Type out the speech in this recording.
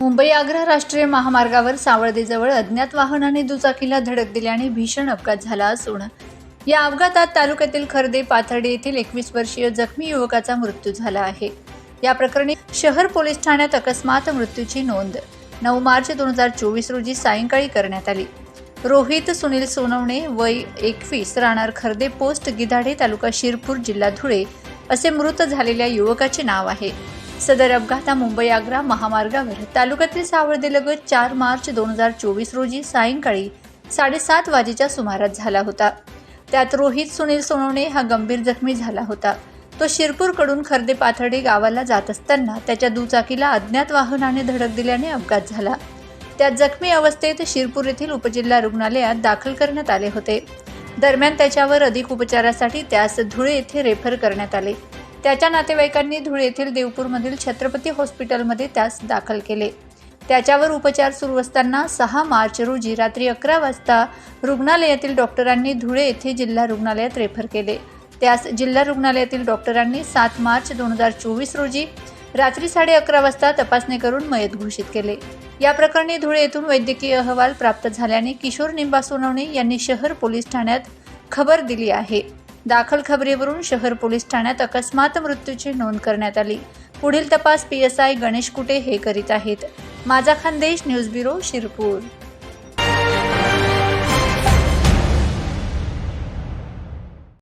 मुंबई आग्रा राष्ट्रीय महामार्गावर सावळदेजवळ अज्ञात वाहनाने दुचाकीला धडक दिल्याने भीषण अपघात झाला असून या अपघातात तालुक्यातील खर्दे पाथर्डे येथील एकवीस वर्षीय जखमी युवकाचा मृत्यू झाला आहे. या प्रकरणी शहर पोलीस ठाण्यात अकस्मात मृत्यूची नोंद. नऊ मार्च दोन हजार चोवीस रोजी सायंकाळी करण्यात आली. रोहित सुनील सोनवणे वय एकवीस राहणार खर्दे पोस्ट गिधाडे तालुका शिरपूर जिल्हा धुळे असे मृत झालेल्या युवकाचे नाव आहे. सदर अपघात हा मुंबई आग्रा महामार्गावर. तालुक्यातील सावळदेलगत चार मार्च दोन हजार चोवीस रोजी सायंकाळी साडेसात वाजेच्या सुमारास झाला होता. त्यात रोहित सुनील सोनवणे हा गंभीर जखमी झाला होता. तो शिरपूरकडून खर्दे पाथर्डे गावाला जात असताना त्याच्या दुचाकीला अज्ञात वाहनाने धडक दिल्याने अपघात झाला. त्यात जखमी अवस्थेत शिरपूर येथील उपजिल्हा रुग्णालयात दाखल करण्यात आले होते. दरम्यान त्याच्यावर अधिक उपचारासाठी त्यास धुळे येथे रेफर करण्यात आले. त्याच्या नातेवाईकांनी धुळे येथील देवपूरमधील छत्रपती हॉस्पिटलमध्ये त्यास दाखल केले. त्याच्यावर उपचार सुरू असताना सहा मार्च रोजी रात्री अकरा वाजता रुग्णालयातील डॉक्टरांनी धुळे येथे जिल्हा रुग्णालयात रेफर केले. त्यास जिल्हा रुग्णालयातील डॉक्टरांनी सात मार्च दोन हजार चोवीस रोजी रात्री साडे अकरा वाजता तपासणी करून मयत घोषित केले. या प्रकरणी धुळे येथून वैद्यकीय अहवाल प्राप्त झाल्याने किशोर निंबा सोनवणे यांनी शहर पोलीस ठाण्यात खबर दिली आहे. दाखल खबरीवरून शहर पोलीस ठाण्यात अकस्मात मृत्यूची नोंद करण्यात आली. पुढील तपास P S I Ganesh Kute हे करीत आहेत. माझा खानदेश न्यूज ब्युरो शिरपूर.